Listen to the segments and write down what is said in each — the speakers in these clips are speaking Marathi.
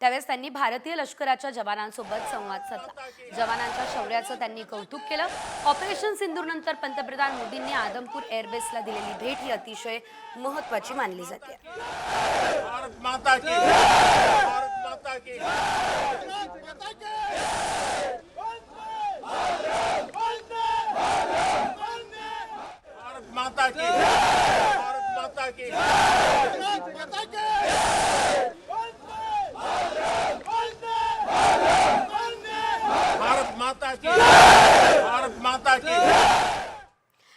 त्यावेळेस त्यांनी भारतीय लष्कराच्या जवानांसोबत संवाद साधला. जवानांच्या शौर्याचं त्यांनी कौतुक केलं. ऑपरेशन सिंदूरनंतर पंतप्रधान मोदींनी आदमपूर एअरबेसला दिलेली भेट ही अतिशय महत्वाची मानली जाते. भारत माता की भारत माता की माता की भारत माता की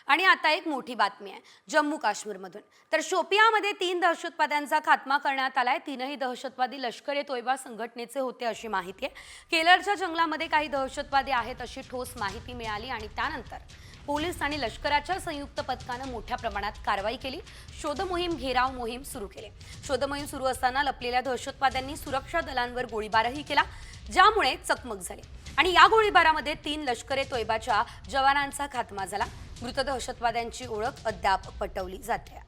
आणि आता एक मोठी बातमी आहे जम्मू काश्मीरमधून. तर शोपियामध्ये तीन दहशतवाद्यांचा खात्मा करण्यात आलाय. तीनही दहशतवादी लष्कर ए तोयबा संघटनेचे होते अशी माहिती आहे. केरळच्या जंगलामध्ये काही दहशतवादी आहेत अशी ठोस माहिती मिळाली आणि त्यानंतर पोलीस आणि लष्कराच्या संयुक्त पथकानं मोठ्या प्रमाणात कारवाई केली. शोध मोहीम घेराव मोहीम सुरू केली. शोध मोहीम सुरू असताना लपलेल्या दहशतवाद्यांनी सुरक्षा दलांवर गोळीबारही केला ज्यामुळे चकमक झाली. आणि या गोळीबारामध्ये तीन लष्करे तोयबाच्या जवानांचा खात्मा झाला. मृत दहशतवाद्यांची ओळख अद्याप पटवली जाते.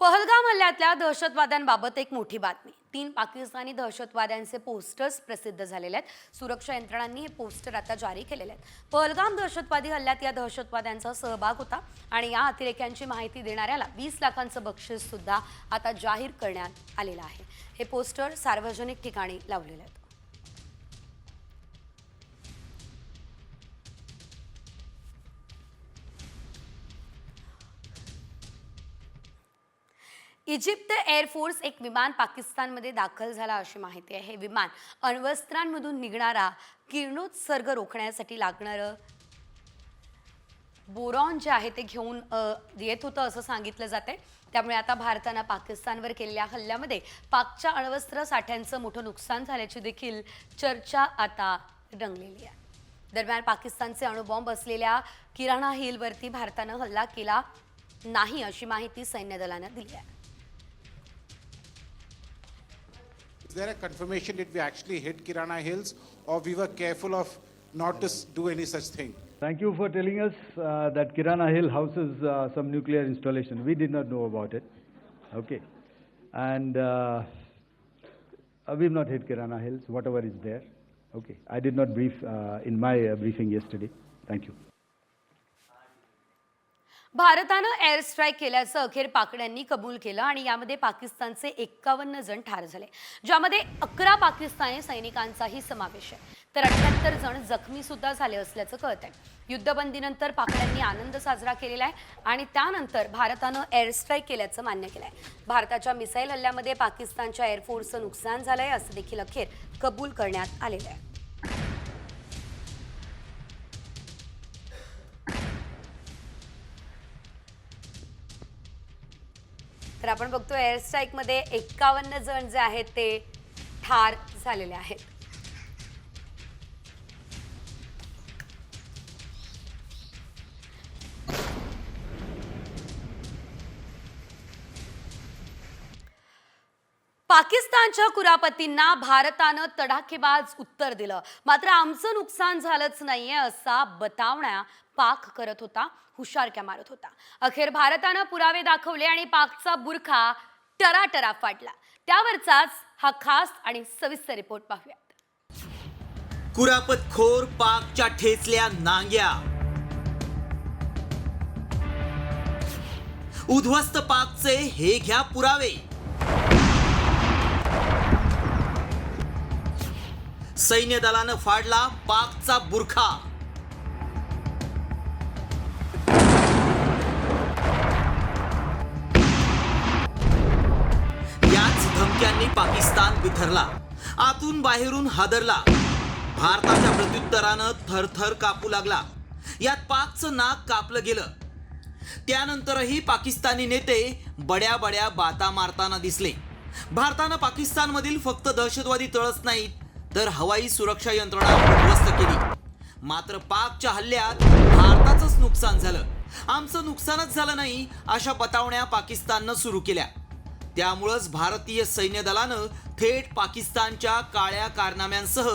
पहलगाम हल्ल्यातल्या दहशतवाद्यांबाबत एक मोठी बातमी. तीन पाकिस्तानी दहशतवाद्यांचे पोस्टर्स प्रसिद्ध झालेले आहेत. सुरक्षा यंत्रणांनी हे पोस्टर आता जारी केलेले आहेत. पहलगाम दहशतवादी हल्ल्यात या दहशतवाद्यांचा सहभाग होता आणि या अतिरेक्यांची माहिती देणाऱ्याला वीस लाखांचं बक्षीस सुद्धा आता जाहीर करण्यात आलेलं आहे. हे पोस्टर सार्वजनिक ठिकाणी लावलेले आहेत. इजिप्त एअरफोर्स एक विमान पाकिस्तानमध्ये दाखल झाला अशी माहिती आहे. हे विमान अण्वस्त्रांमधून निघणारा किरणोत्सर्ग रोखण्यासाठी लागणारं बोरॉन जे आहे ते घेऊन येत होतं असं सांगितलं जाते त्यामुळे आता भारतानं पाकिस्तानवर केलेल्या हल्ल्यामध्ये पाकच्या अण्वस्त्र साठ्यांचं मोठं नुकसान झाल्याची देखील चर्चा आता रंगलेली आहे. दरम्यान पाकिस्तानचे अणुबॉम्ब असलेल्या किराणा हिलवरती भारतानं हल्ला केला नाही अशी माहिती सैन्य दलानं दिली आहे. There a confirmation that we actually hit Kirana Hills or we were careful of not to do any such thing? Thank you for telling us uh, that Kirana Hill houses uh, some nuclear installation. We did not know about it. Okay. And uh, uh, we've not hit Kirana Hills, whatever is there. Okay. I did not brief uh, in my uh, briefing yesterday. Thank you. भारतानं एअर स्ट्राईक केल्याचं अखेर पाकड्यांनी कबूल केलं आणि यामध्ये पाकिस्तानचे एक्कावन्न जण ठार झाले. ज्यामध्ये अकरा पाकिस्तानी सैनिकांचाही समावेश आहे. तर अठ्याहत्तर जण जखमी सुद्धा झाले असल्याचं कळत आहे युद्धबंदीनंतर पाकड्यांनी आनंद साजरा केलेला आहे आणि त्यानंतर भारतानं एअर स्ट्राईक केल्याचं मान्य केलं आहे भारताच्या मिसाईल हल्ल्यामध्ये पाकिस्तानच्या एअरफोर्सचं नुकसान झालं आहे असं देखील अखेर कबूल करण्यात आलेलं आहे. तर आपण बघतो एअर स्ट्राईकमध्ये एक्कावन्न जण जे आहेत ते ठार झालेले आहेत. पाकिस्तानच्या कुरापतींना भारतानं तडाखेबाज उत्तर दिलं. मात्र आमचं नुकसान झालंच नाहीये असा बतावण्या पाक करत होता हुशारक्या मारत होता. अखेर भारतानं पुरावे दाखवले आणि पाकचा बुरखा टराटरा फाटला त्यावरचाच हा खास आणि सविस्तर रिपोर्ट पाहूयात. कुरापतखोर पाकच्या ठेचल्या नांग्या. उद्ध्वस्त पाकचे हे घ्या पुरावे. सैन्य दलानं फाडला पाकचा बुरखा. याच धमक्यांनी पाकिस्तान बिथरला आतून बाहेरून हादरला. भारताच्या प्रत्युत्तरानं थरथर कापू लागला. यात पाकचं नाक कापलं गेलं. त्यानंतरही पाकिस्तानी नेते बड्या बड्या बाता मारताना दिसले. भारतानं पाकिस्तानमधील फक्त दहशतवादी तळच नाहीत तर हवाई सुरक्षा यंत्रणा उद्ध्वस्त केली. मात्र पाकच्या हल्ल्यात भारताचंच नुकसान झालं. आमचं नुकसानच झालं नाही अशा बतावण्या पाकिस्ताननं सुरू केल्या. त्यामुळंच भारतीय सैन्य दलानं थेट पाकिस्तानच्या काळ्या कारनाम्यांसह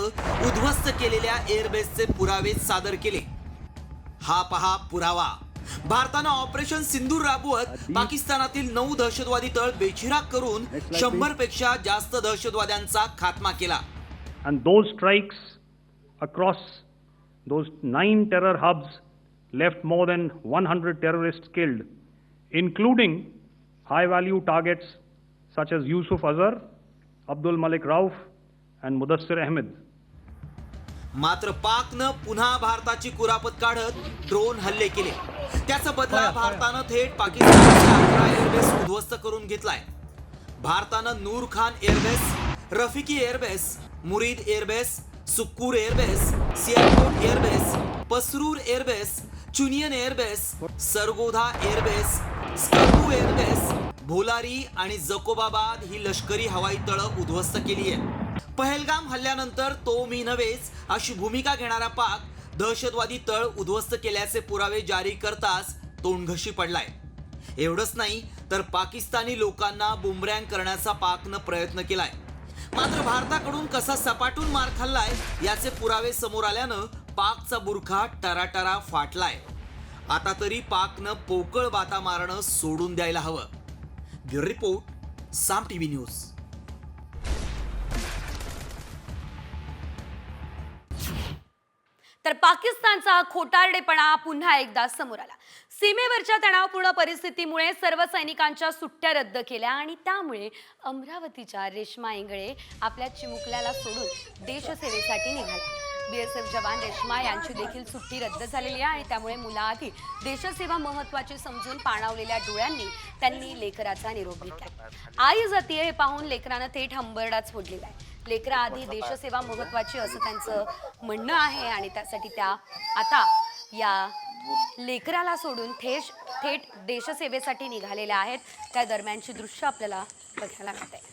उद्ध्वस्त केलेल्या एअरबेसचे पुरावे सादर केले. हा पहा पुरावा. भारतानं ऑपरेशन सिंदूर राबवत पाकिस्तानातील नऊ दहशतवादी तळ बेचिराग करून शंभरपेक्षा जास्त दहशतवाद्यांचा खात्मा केला. And those strikes across those nine terror hubs left more than 100 terrorists killed, including high value targets such as Yusuf Azhar, Abdul Malik Rauf, and Mudassir Ahmed. मात्र पाकनं पुन्हा भारताची कुरापत काढत ड्रोन हल्ले केले त्याचा बदला भारतानं थेट पाकिस्तानच्या अकरा एअरबेस उद्ध्वस्त करून घेतलाय भारतानं Nur Khan airbase Rafiqui airbase Murid airbase Sukkur airbase Sialkot airbase Pasrur airbase Chunian airbase Sargodha airbase Skardu airbase Bholari आणि जकोबाबाद ही लष्करी हवाई तळं उद्ध्वस्त केली आहे पहलगाम हल्ल्यानंतर तो मी नव्हेच अशी भूमिका घेणारा पाक दहशतवादी तळ उद्ध्वस्त केल्याचे पुरावे जारी करताच तोंडघशी पडलाय. एवढंच नाही तर पाकिस्तानी लोकांना बुमरँग करण्याचा पाकनं प्रयत्न केलाय. मात्र भारताकडून कसा सपाटून मार खाल्लाय याचे पुरावे समोर आल्यानं पाकचा बुरखा टराटरा फाटलाय. आता तरी पाकनं पोकळ बाता मारणं सोडून द्यायला हवं. Bureau report Saam TV news. तर पाकिस्तानचा हा खोटारडेपणा पुन्हा एकदा समोर आला. सीमेवरच्या तणावपूर्ण परिस्थितीमुळे सर्व सैनिकांच्या सुट्ट्या रद्द केल्या आणि त्यामुळे अमरावतीच्या रेश्मा इंगळे आपल्या चिमुकल्याला सोडून देशसेवेसाठी निघाल्या बीएसएफ जवान रेश्मा यांची देखील सुट्टी रद्द झालेली आहे आणि त्यामुळे मुलाआधी देशसेवा महत्वाची समजून पाणावलेल्या डोळ्यांनी त्यांनी लेकराचा निरोप घेतला. आई जातीय हे पाहून लेकरानं थेट हंबरडाच फोडलेला आहे. लेकरा आधी देशसेवा महत्वाची असं त्यांचं म्हणणं आहे आणि त्यासाठी त्या आता या लेकराला सोडून थेट थेट देशसेवेसाठी निघालेल्या आहेत. त्या दरम्यानची दृश्य आपल्याला बघायला मिळते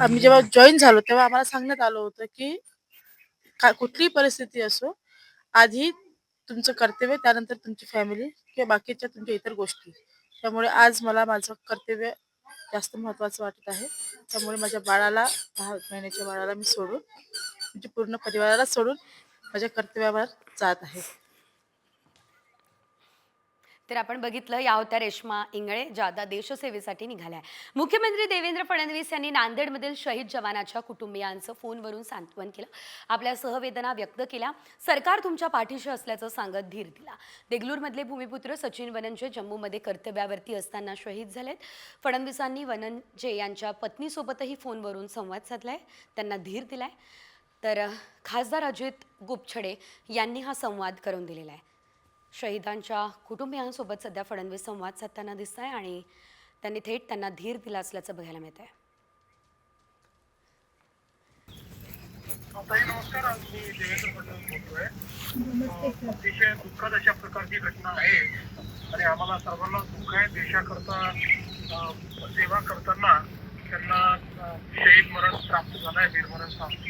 आम्ही जेव्हा जॉईन झालो तेव्हा आम्हाला सांगण्यात आलं होतं की का कुठलीही परिस्थिती असो आधी तुमचं कर्तव्य त्यानंतर तुमची फॅमिली किंवा बाकीच्या तुमच्या इतर गोष्टी. त्यामुळे आज मला माझं कर्तव्य जास्त महत्त्वाचं वाटत आहे. त्यामुळे माझ्या बाळाला दहा महिन्याच्या बाळाला मी सोडून म्हणजे पूर्ण परिवाराला सोडून माझ्या कर्तव्यावर जात आहे. तर आपण बघितलं या होत्या रेश्मा इंगळे जादा देशसेवेसाठी निघाल्या. आहे. मुख्यमंत्री देवेंद्र फडणवीस यांनी नांदेडमधील शहीद जवानाच्या कुटुंबियांचं फोनवरून सांत्वन केलं. आपल्या सहवेदना व्यक्त केल्या. सरकार तुमच्या पाठीशी असल्याचं सांगत धीर दिला. देगलूरमधले भूमिपुत्र सचिन वनंजे जम्मूमध्ये कर्तव्यावरती असताना शहीद झालेत. फडणवीसांनी वनंजे यांच्या पत्नीसोबतही फोनवरून संवाद साधलाय. त्यांना धीर दिलाय. तर खासदार अजित गुपछडे यांनी हा संवाद करून दिलेला आहे. शहीदांच्या कुटुंबियांसोबत सध्या फडणवीस संवाद साधताना दिसत आहे आणि त्यांनी थेट त्यांना धीर दिला असल्याचं बघायला मिळत आहे नमस्कार. मी देवेंद्र फडणवीस बोलतोय. अतिशय दुःखद अशा प्रकारची घटना आहे. आणि आम्हाला सर्वांना दुःख आहे. देशाकरता सेवा करताना त्यांना शहीद मरण प्राप्त झालं आहे वीरमरण प्राप्त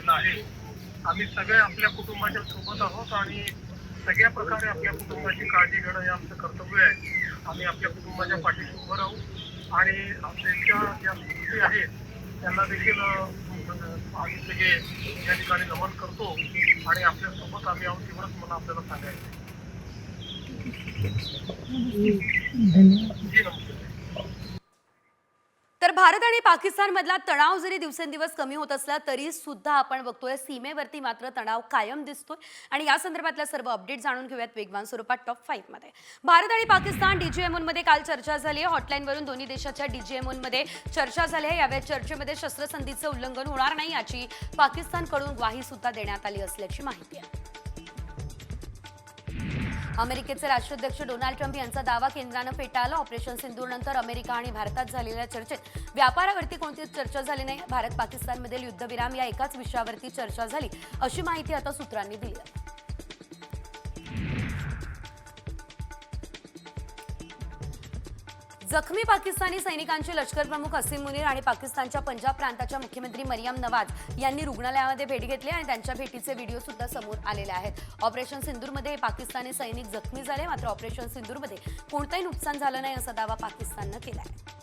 झालेलं आहे. आम्ही सगळे आपल्या कुटुंबाच्या सोबत आहोत आणि सगळ्या प्रकारे आपल्या कुटुंबाची काळजी घेणं हे आमचं कर्तव्य आहे. आम्ही आपल्या कुटुंबाच्या पाठीशी उभं राहू आणि त्यांच्या ज्या स्मृती आहेत त्यांना देखील आम्ही सगळे या ठिकाणी नमन करतो आणि आपल्यासोबत आम्ही आहोत एवढंच मला आपल्याला सांगायचं जी नमस्ते तर भारत आणि पाकिस्तानमधला तणाव जरी दिवसेंदिवस कमी होत असला तरी सुद्धा आपण बघतोय सीमेवरती मात्र तणाव कायम दिसतोय. आणि या संदर्भातल्या सर्व अपडेट जाणून घेऊयात वेगवान स्वरूपात टॉप फाईव्हमध्ये. भारत आणि पाकिस्तान डीजीएमओनमध्ये काल चर्चा झाली आहे. हॉटलाईनवरून दोन्ही देशाच्या डीजीएमओनमध्ये चर्चा झाली आहे. यावेळी चर्चेमध्ये शस्त्रसंधीचं उल्लंघन होणार नाही याची पाकिस्तानकडून ग्वाही सुद्धा देण्यात आली असल्याची माहिती आहे. अमेरिकेचे राष्ट्राध्यक्ष डोनाल्ड ट्रम्प यांचा दावा केंद्रानं फेटाळला. ऑपरेशन सिंधूरनंतर अमेरिका आणि भारतात झालेल्या चर्चेत व्यापारावरती कोणतीच चर्चा झाली नाही? भारत पाकिस्तानमधील युद्धविराम या एकाच विषयावरती चर्चा झाली अशी माहिती आता सूत्रांनी दिली आहे. जखमी पाकिस्तानी सैनिकांचे लष्कर प्रमुख असीम मुनीर आणि पाकिस्तानच्या पंजाब प्रांताच्या मुख्यमंत्री मरियम नवाज यांनी रुग्णालयामध्ये भेट घेतली आणि त्यांच्या भेटीचे व्हिडिओ सुद्धा समोर आलेले आहेत. ऑपरेशन सिंदूरमध्ये हे पाकिस्तानी सैनिक जखमी झाले मात्र ऑपरेशन सिंदूरमध्ये कोणतंही नुकसान झालं नाही असा दावा पाकिस्ताननं केला आहे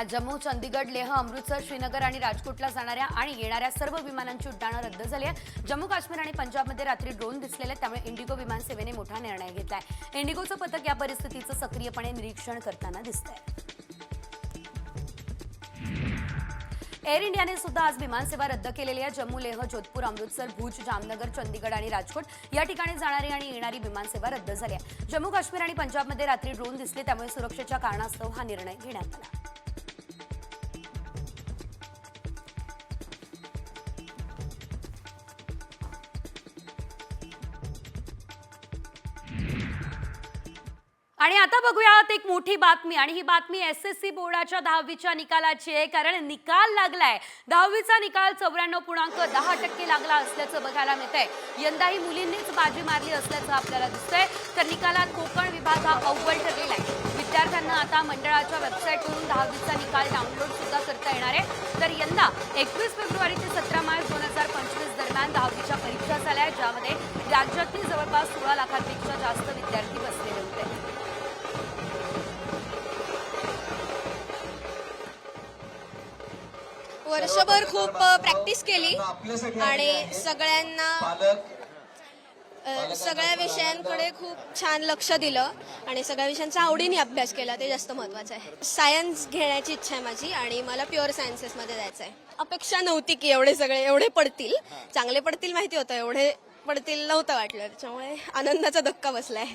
आज जम्मू चंदीगड लेह अमृतसर श्रीनगर आणि राजकोटला जाणाऱ्या आणि येणाऱ्या सर्व विमानांची उड्डाणं रद्द झाली आहे जम्मू काश्मीर आणि पंजाबमध्ये रात्री ड्रोन दिसलेले त्यामुळे इंडिगो विमान सेवेने मोठा निर्णय घेतलाय. इंडिगोचं पथक या परिस्थितीचं सक्रियपणे निरीक्षण करताना दिसतंय. एअर इंडियाने सुद्धा आज विमानसेवा रद्द केलेली आहे. जम्मू लेह जोधपूर अमृतसर भुज जामनगर चंदीगड आणि राजकोट या ठिकाणी जाणारी आणि येणारी विमानसेवा रद्द झाली आहे. जम्मू काश्मीर आणि पंजाबमध्ये रात्री ड्रोन दिसले त्यामुळे सुरक्षेच्या कारणास्तव हा निर्णय घेण्यात आला. आणि आता बघूयात एक मोठी बातमी आणि ही बातमी एस एस सी बोर्डाच्या दहावीच्या निकालाची आहे कारण निकाल लागलाय. दहावीचा निकाल चौऱ्याण्णव पूर्णांक दहा टक्के लागला असल्याचं बघायला मिळतंय. यंदाही मुलींनीच बाजी मारली असल्याचं आपल्याला दिसतंय. तर निकालात कोकण विभाग हा अव्वल ठरलेला आहे. विद्यार्थ्यांना आता मंडळाच्या वेबसाईटवरून दहावीचा निकाल डाउनलोड सुद्धा करता येणार आहे. तर यंदा एकवीस फेब्रुवारी ते सतरा मार्च दोन हजार पंचवीस दरम्यान दहावीच्या परीक्षा झाल्या आहेत ज्यामध्ये राज्यातील जवळपास सोळा लाखांपेक्षा जास्त विद्यार्थी बसलेले वर्षभर खूप प्रॅक्टिस केली. आणि सगळ्यांना सगळ्या विषयांकडे खूप छान लक्ष दिलं. आणि सगळ्या विषयांचा आवडीने अभ्यास केला. ते जास्त महत्वाचं आहे. सायन्स घेण्याची इच्छा आहे माझी आणि मला प्युअर सायन्सेसमध्ये जायचं आहे. अपेक्षा नव्हती की एवढे सगळे एवढे पडतील. चांगले पडतील माहिती होतं. एवढे पडतील नव्हतं वाटलं. त्याच्यामुळे आनंदाचा धक्का बसलाय.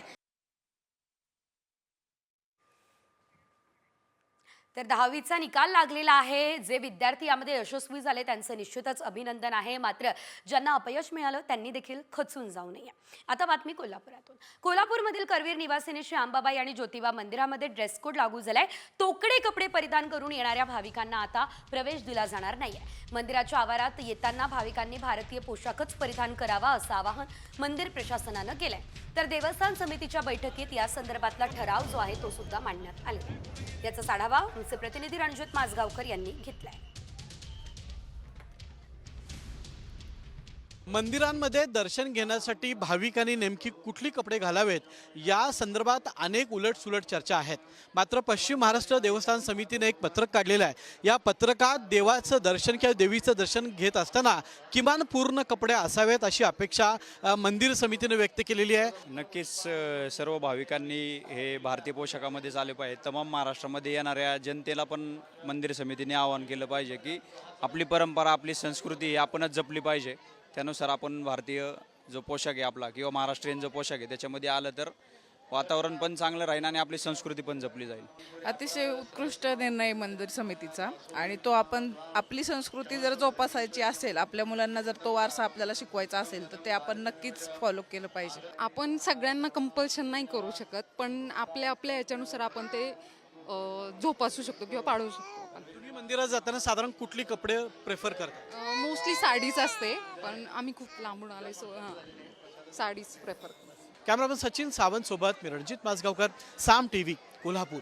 तर दहावीचा निकाल लागलेला आहे. जे विद्यार्थी यामध्ये यशस्वी झाले त्यांचं निश्चितच अभिनंदन आहे. मात्र ज्यांना अपयश मिळालं त्यांनी देखील खचून जाऊ नये. आता बातमी कोल्हापुरातून. कोल्हापूरमधील करवीर निवासिनी श्री आणि ज्योतिबा मंदिरामध्ये ड्रेस कोड लागू झालाय. तोकडे कपडे परिधान करून येणाऱ्या भाविकांना आता प्रवेश दिला जाणार नाहीये. मंदिराच्या आवारात येताना भाविकांनी भारतीय पोशाखच परिधान करावा असं आवाहन मंदिर प्रशासनानं केलंय. तर देवस्थान समितीच्या बैठकीत या संदर्भातला ठराव जो आहे तो सुद्धा मांडण्यात आला याचा आढावा आमचे प्रतिनिधी रणजित माजगावकर यांनी घेतलाय. मंदिरांमध्ये दर्शन घेण्यासाठी भाविकांनी नेमकी कुठली कपडे घालावेत? या संदर्भात अनेक उलटसुलट चर्चा आहेत. मात्र पश्चिम महाराष्ट्र देवस्थान समितीने एक पत्रक काढलेलं आहे. या पत्रकात देवाचं दर्शन किंवा देवीचं दर्शन घेत असताना किमान पूर्ण कपडे असावेत अशी अपेक्षा मंदिर समितीने व्यक्त केलेली आहे. नक्कीच सर्व भाविकांनी हे भारतीय पोशाखामध्येच आले पाहिजे. तमाम महाराष्ट्रामध्ये येणाऱ्या जनतेला पण मंदिर समितीने आवाहन केलं पाहिजे की आपली परंपरा आपली संस्कृती ही आपणच जपली पाहिजे. त्यानुसार आपण भारतीय जो पोशाख आहे आपला किंवा महाराष्ट्रीयन जो पोशाख आहे त्याच्यामध्ये आलं तर वातावरण पण चांगलं राहील आणि आपली संस्कृती पण जपली जाईल. अतिशय उत्कृष्ट निर्णय मंदिर समितीचा आणि तो आपण आपली संस्कृती जर जोपासायची असेल आपल्या मुलांना जर तो वारसा आपल्याला शिकवायचा असेल तर ते आपण नक्कीच फॉलो केलं पाहिजे. आपण सगळ्यांना कंपल्शन नाही करू शकत पण आपल्या आपल्या याच्यानुसार आपण ते जोपासू शकतो किंवा पाळू शकतो. मंदिरात जाताना साधारण कुठली कपडे प्रेफर करता? मोस्टली साडीच असते पण आम्ही खूप लांबून आले सो हां. साडीच प्रेफर कॅमेरामन सचिन सावंत सोबत मी रणजित माजगावकर साम टी व्ही कोल्हापूर.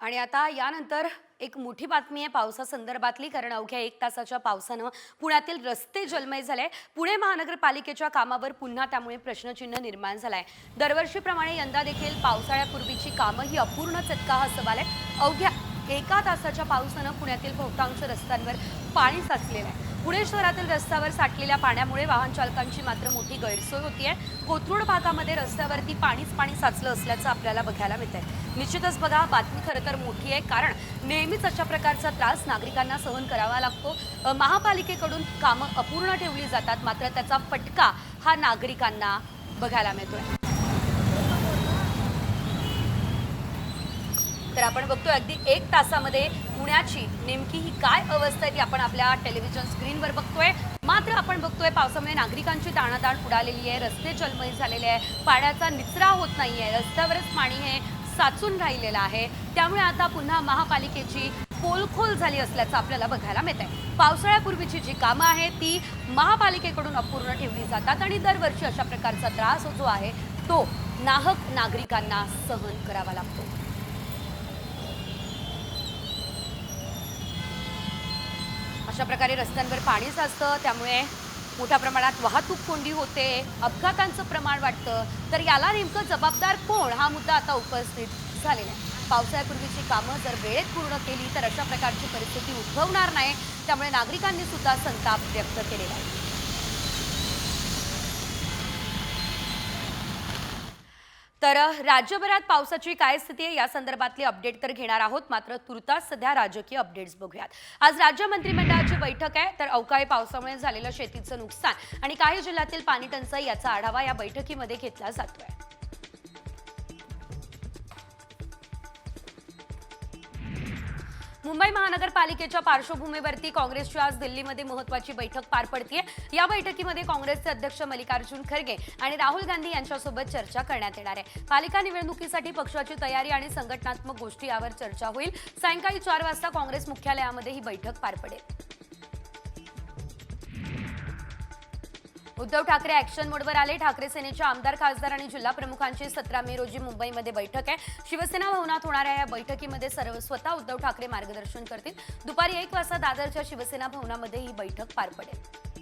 आणि आता यानंतर एक मोठी बातमी आहे पावसासंदर्भातली कारण अवघ्या एक तासाच्या पावसानं पुण्यातील रस्ते जलमय झाले. पुणे महानगरपालिकेच्या कामावर पुन्हा त्यामुळे प्रश्नचिन्ह निर्माण झालंय. दरवर्षीप्रमाणे यंदा देखील पावसाळ्यापूर्वीची कामं ही अपूर्णच आहेत का हा सवाल आहे अवघ्या एका तासाच्या पावसानं पुण्यातील बहुतांश रस्त्यांवर पाणी साचलेलं आहे. पुणे शहरातील रस्त्यावर साठलेल्या पाण्यामुळे वाहन चालकांची मात्र मोठी गैरसोय होती आहे कोथरूड भागामध्ये रस्त्यावरती पाणीच पाणी साचलं असल्याचं आपल्याला बघायला मिळतंय. निश्चितच बघा बातमी खरं तर मोठी आहे कारण नेहमीच अशा प्रकारचा त्रास नागरिकांना सहन करावा लागतो. महापालिकेकडून कामं अपूर्ण ठेवली जातात मात्र त्याचा फटका हा नागरिकांना बघायला मिळतोय. तर आपण बघतो अगदी एक तासामध्ये पुण्याची नेमकी ही काय अवस्था आहे ती आपण आपल्या टेलिव्हिजन स्क्रीनवर बघतोय. मात्र आपण बघतोय पावसामुळे नागरिकांची दाणादाण उडालेली आहे रस्ते जलमय झालेले आहे पाण्याचा निचरा होत नाही आहे रस्त्यावरच पाणी हे साचून राहिलेलं आहे. त्यामुळे आता पुन्हा महापालिकेची पोलखोल झाली असल्याचं आपल्याला बघायला मिळत आहे पावसाळ्यापूर्वीची जी कामं आहेत ती महापालिकेकडून अपूर्ण ठेवली जातात आणि दरवर्षी अशा प्रकारचा त्रास जो आहे तो नाहक नागरिकांना सहन करावा लागतो. अशा प्रकारे रस्त्यांवर पाणी साचतं त्यामुळे मोठ्या प्रमाणात वाहतूक कोंडी होते अपघातांचं प्रमाण वाटतं तर याला नेमकं जबाबदार कोण? हा मुद्दा आता उपस्थित झालेला आहे. पावसाळ्यापूर्वीची कामं जर वेळेत पूर्ण केली तर अशा प्रकारची परिस्थिती उद्भवणार नाही. त्यामुळे नागरिकांनी सुद्धा संताप व्यक्त केलेला आहे. तर राज्यभरात पावसाची काय स्थिती आहे? या संदर्भातली अपडेट तर घेणार आहोत. मात्र तुर्तास सध्या राजकीय अपडेट्स बघूयात. आज राज्य मंत्रिमंडळाची बैठक आहे. तर अवकाळी पावसामुळे झालेलं शेतीचं नुकसान आणि काही जिल्ह्यातील पाणी टंचाई याचा आढावा या बैठकीमध्ये घेतला जातोय. मुंबई महानगरपालिकेच्या पार्श्वभूमीवरती काँग्रेसची आज दिल्लीमध्ये महत्वाची बैठक पार पडतीये. या बैठकीमध्ये काँग्रेसचे अध्यक्ष मल्लिकार्जुन खरगे आणि राहुल गांधी यांच्यासोबत चर्चा करण्यात येणार आहे. पालिका निवडणुकीसाठी पक्षाची तयारी आणि संघटनात्मक गोष्टी यावर चर्चा होईल. सायंकाळी चार वाजता काँग्रेस मुख्यालयामध्ये ही बैठक पार पडेल. उद्धव ठाकरे ऍक्शन मोडवर आले. ठाकरे सेनेच्या आमदार खासदार आणि जिल्हा प्रमुखांची सतरा मे रोजी मुंबईमध्ये बैठक आहे. शिवसेना भवनात होणाऱ्या या बैठकीमध्ये सर्व स्वतः उद्धव ठाकरे मार्गदर्शन करतील. दुपारी एक वाजता दादरच्या शिवसेना भवनामध्ये ही बैठक पार पडेल.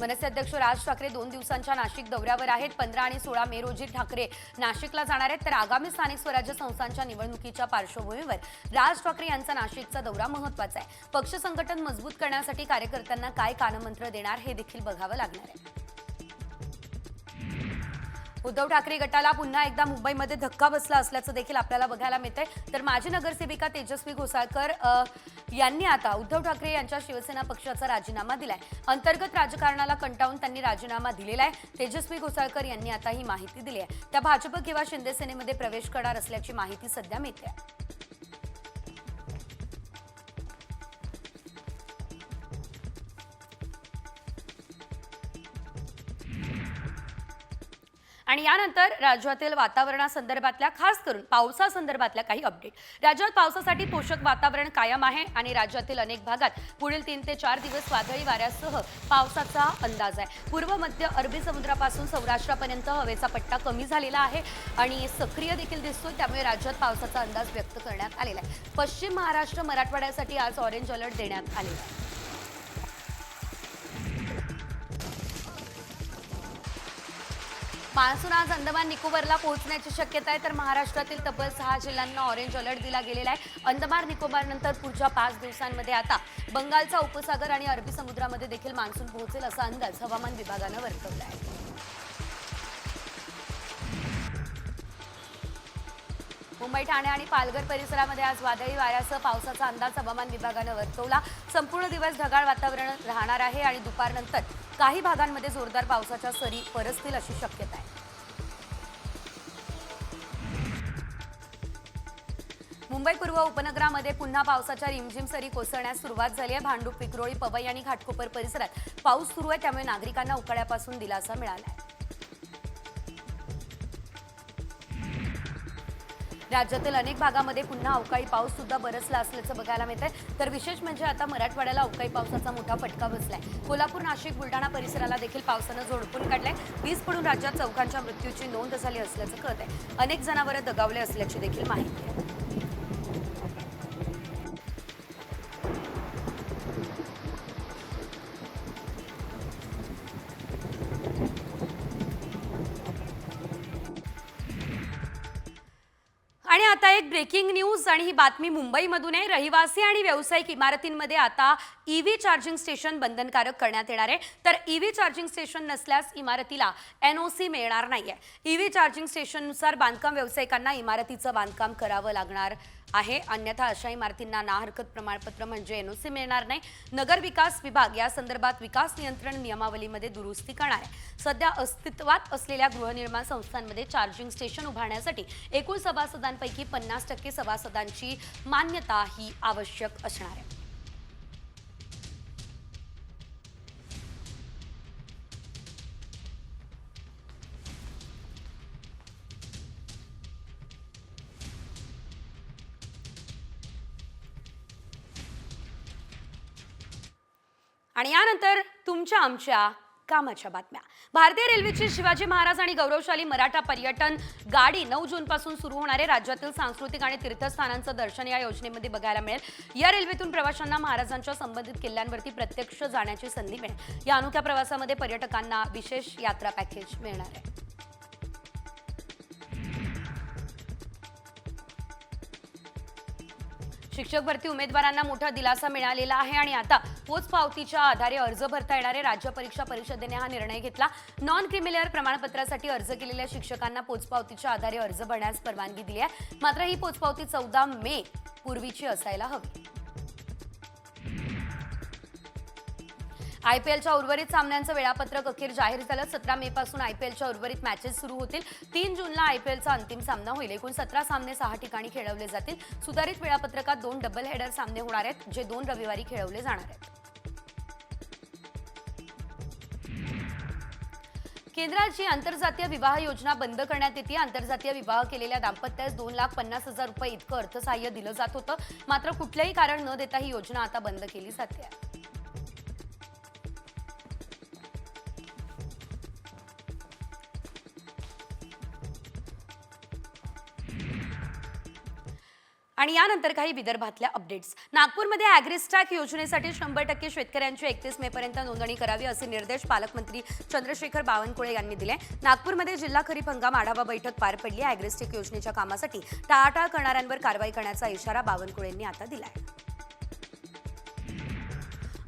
मनसे अध्यक्ष राज ठाकरे दोन दिवसांच्या नाशिक दौऱ्यावर आहेत. पंधरा आणि सोळा मे रोजी ठाकरे नाशिकला जाणार आहेत. तर आगामी स्थानिक स्वराज्य संस्थांच्या निवडणुकीच्या पार्श्वभूमीवर राज ठाकरे यांचा नाशिकचा दौरा महत्त्वाचा आहे. पक्ष संघटन मजबूत करण्यासाठी कार्यकर्त्यांना काय कानमंत्र देणार हे देखील बघावं लागणार आहे. उद्धव ठाकरे गटाला पुन्हा एकदा मुंबईमध्ये धक्का बसला असल्याचं देखील आपल्याला बघायला मिळतंय. तर माजी नगरसेविका तेजस्वी घोसाळकर यांनी आता उद्धव ठाकरे यांच्या शिवसेना पक्षाचा राजीनामा दिलाय. अंतर्गत राजकारणाला कंटाळून त्यांनी राजीनामा दिलेला आहे. तेजस्वी घोसाळकर यांनी आता ही माहिती दिली आहे. त्या भाजप किंवा शिंदे सेनेमध्ये प्रवेश करणार असल्याची माहिती सध्या मिळते आणि यानंतर राज्यातील वातावरणासंदर्भातल्या खास करून पावसासंदर्भातल्या काही अपडेट राज्यात पावसासाठी पोषक वातावरण कायम आहे आणि राज्यातील अनेक भागात पुढील तीन ते चार दिवस वादळी वाऱ्यासह पावसाचा अंदाज आहे. पूर्व मध्य अरबी समुद्रापासून सौराष्ट्रापर्यंत हवेचा पट्टा कमी झालेला आहे आणि सक्रिय देखील दिसतोय त्यामुळे राज्यात पावसाचा अंदाज व्यक्त करण्यात आलेला आहे. पश्चिम महाराष्ट्र मराठवाड्यासाठी आज ऑरेंज अलर्ट देण्यात आलेला आहे. मान्सून आज अंदमान निकोबारला पोहोचण्याची शक्यता आहे. तर महाराष्ट्रातील तब्बल सहा जिल्ह्यांना ऑरेंज अलर्ट दिला गेलेला आहे. अंदमान निकोबार नंतर पुढच्या पाच दिवसांमध्ये आता बंगालचा उपसागर आणि अरबी समुद्रामध्ये देखील मान्सून पोहोचेल असा अंदाज हवामान विभागानं वर्तवला आहे. मुंबई ठाणे आणि पालघर परिसरामध्ये आज वादळी वाऱ्यासह पावसाचा अंदाज हवामान विभागानं वर्तवला. संपूर्ण दिवस ढगाळ वातावरण राहणार आहे आणि दुपारनंतर काही भागांमध्ये जोरदार पावसाच्या सरी परसतील अशी शक्यता आहे. मुंबई पूर्व उपनगरामध्ये पुन्हा पावसाच्या रिमझिम सरी कोसळण्यास सुरुवात झाली आहे. भांडूप विक्रोळी पवई आणि घाटकोपर परिसरात पाऊस सुरू आहे. त्यामुळे नागरिकांना उकाड्यापासून दिलासा मिळाला आहे. राज्यातील अनेक भागामध्ये पुन्हा अवकाळी पाऊस सुद्धा बरसला असल्याचं बघायला मिळत आहे तर विशेष म्हणजे आता मराठवाड्याला अवकाळी पावसाचा मोठा फटका बसलाय. कोल्हापूर नाशिक बुलढाणा परिसराला देखील पावसानं झोडपून काढलंय. वीज पडून राज्यात चौघांच्या मृत्यूची नोंद झाली असल्याचं कळत आहे अनेक जनावरं दगावले असल्याची देखील माहिती आहे. ब्रेकिंग न्यूज आणि ही बातमी मुंबईमधून आहे. रहिवासी आणि व्यावसायिक इमारतींमध्ये आता ईव्ही चार्जिंग स्टेशन बंधनकारक करण्यात येणार आहे. तर ईव्ही चार्जिंग स्टेशन नसल्यास इमारतीला एन ओ सी मिळणार नाही आहे ई ईव्ही चार्जिंग स्टेशननुसार बांधकाम व्यावसायिकांना इमारतीचं बांधकाम करावं लागणार आहे. अन्यथा अशा इमारतींना ना हरकत प्रमाणपत्र म्हणजे एन ओ सी मिळणार नाही. नगर विकास विभाग या संदर्भात विकास नियंत्रण नियमावलीमध्ये दुरुस्ती करणार आहे. सध्या अस्तित्वात असलेल्या गृहनिर्माण संस्थांमध्ये चार्जिंग स्टेशन उभारण्यासाठी एकूण सभासदांपैकी पन्नास टक्के सभासदांची मान्यता ही आवश्यक असणार आहे. आणि यानंतर तुमच्या आमच्या कामाच्या बातम्या. भारतीय रेल्वेची शिवाजी महाराज आणि गौरवशाली मराठा पर्यटन गाडी नऊ जून पासून सुरू होणारे राज्यातील सांस्कृतिक आणि तीर्थस्थानांचं दर्शन या योजनेमध्ये बघायला मिळेल. या रेल्वेतून प्रवाशांना महाराजांच्या संबंधित किल्ल्यांवरती प्रत्यक्ष जाण्याची संधी मिळेल. या अनोख्या प्रवासामध्ये पर्यटकांना विशेष यात्रा पॅकेज मिळणार आहे. शिक्षक भरती उमेदवारांना मोठा दिलासा मिळालेला आहे आणि आता पोचपावतीच्या आधारे अर्ज भरता येणारे राज्य परीक्षा परिषदेने हा निर्णय घेतला. नॉन क्रिमिलेअर प्रमाणपत्रासाठी अर्ज केलेल्या शिक्षकांना पोचपावतीच्या आधारे अर्ज भरण्यास परवानगी दिली आहे. मात्र ही पोचपावती चौदा मे पूर्वीची असायला हवी. आयपीएलच्या उर्वरित सामन्यांचं वेळापत्रक अखेर जाहीर झालं. सतरा मे पासून आयपीएलच्या उर्वरित मॅचेस सुरू होतील. तीन जूनला आयपीएलचा अंतिम सामना होईल. एकूण सतरा सामने सहा ठिकाणी खेळवले जातील. सुधारित वेळापत्रकात दोन डबल हेडर सामने होणार आहेत जे दोन रविवारी खेळवले जाणार आहेत. केंद्राची आंतरजातीय विवाह योजना बंद करण्यात येते आंतरजातीय विवाह केलेल्या दाम्पत्यास दोन लाख पन्नास हजार रुपये इतकं अर्थसहाय्य दिलं जात होतं. मात्र कुठलंही कारण न देता ही योजना आता बंद केली जाते. आणि यानंतर काही विदर्भातल्या अपडेट्स नागपूरमध्ये अॅग्रिस्टॅक योजनेसाठी शंभर टक्के शेतकऱ्यांची एकतीस मे पर्यंत नोंदणी करावी असे निर्देश पालकमंत्री चंद्रशेखर बावनकुळे यांनी दिले. नागपूरमध्ये जिल्हा खरीप हंगाम आढावा बैठक पार पडली ॲग्रिस्टॅक योजनेच्या कामासाठी टाळाटाळ करणाऱ्यांवर कारवाई करण्याचा इशारा बावनकुळेंनी आता दिलाय.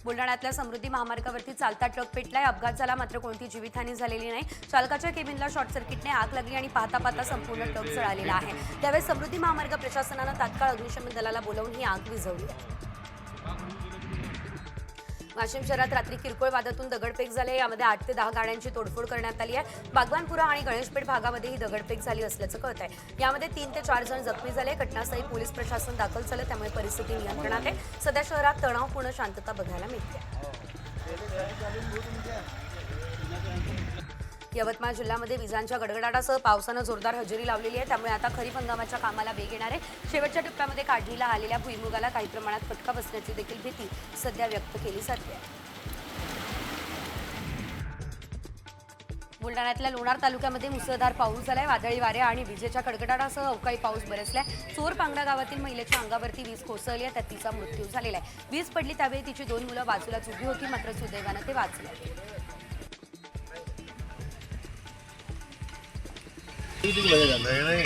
बुलढाण्यातल्या समृद्धी महामार्गावरती चालता ट्रक पेटलाय. अपघात झाला मात्र कोणती जीवितहानी झालेली नाही. चालकाच्या केबिनला शॉर्ट सर्किटने आग लागली आणि पाहता पाहता संपूर्ण ट्रक जळालेला आहे. त्यावेळी समृद्धी महामार्ग प्रशासनानं तात्काळ अग्निशमन दलाला बोलावून ही आग विझवली आहे. वाशिम शहरात रात्री किरकोळ वादातून दगडफेक झाली. यामध्ये आठ ते दहा गाड्यांची तोडफोड करण्यात आली आहे. बागवानपुरा आणि गणेशपेठ भागामध्ये ही दगडफेक झाली असल्याचं कळत आहे. यामध्ये तीन ते चार जण जखमी झाले. घटनास्थळी पोलीस प्रशासन दाखल झालं. त्यामुळे परिस्थिती नियंत्रणात आहे. सध्या शहरात तणावपूर्ण शांतता बघायला मिळते. यवतमाळ जिल्ह्यामध्ये विजांच्या गडगडाटासह पावसानं जोरदार हजेरी लावलेली आहे. त्यामुळे आता खरीप हंगामाच्या कामाला वेग येणार आहे. शेवटच्या टप्प्यामध्ये काढणीला आलेल्या भुईमुगाला काही प्रमाणात फटका बसण्याची देखील भीती सध्या व्यक्त केली जाते. बुलढाण्यातल्या लोणार तालुक्यामध्ये मुसळधार पाऊस झालाय. वादळी वारे आणि विजेच्या कडकडाटासह अवकाळी पाऊस बरसलाय. चोर पांगडा गावातील महिलेच्या अंगावरती वीज कोसळली आहे. त्यात तिचा मृत्यू झालेला आहे. वीज पडली त्यावेळी तिची दोन मुलं बाजूलाच उभी होती. मात्र सुदैवानं ते वाचले. किती वाजे झालं? नाही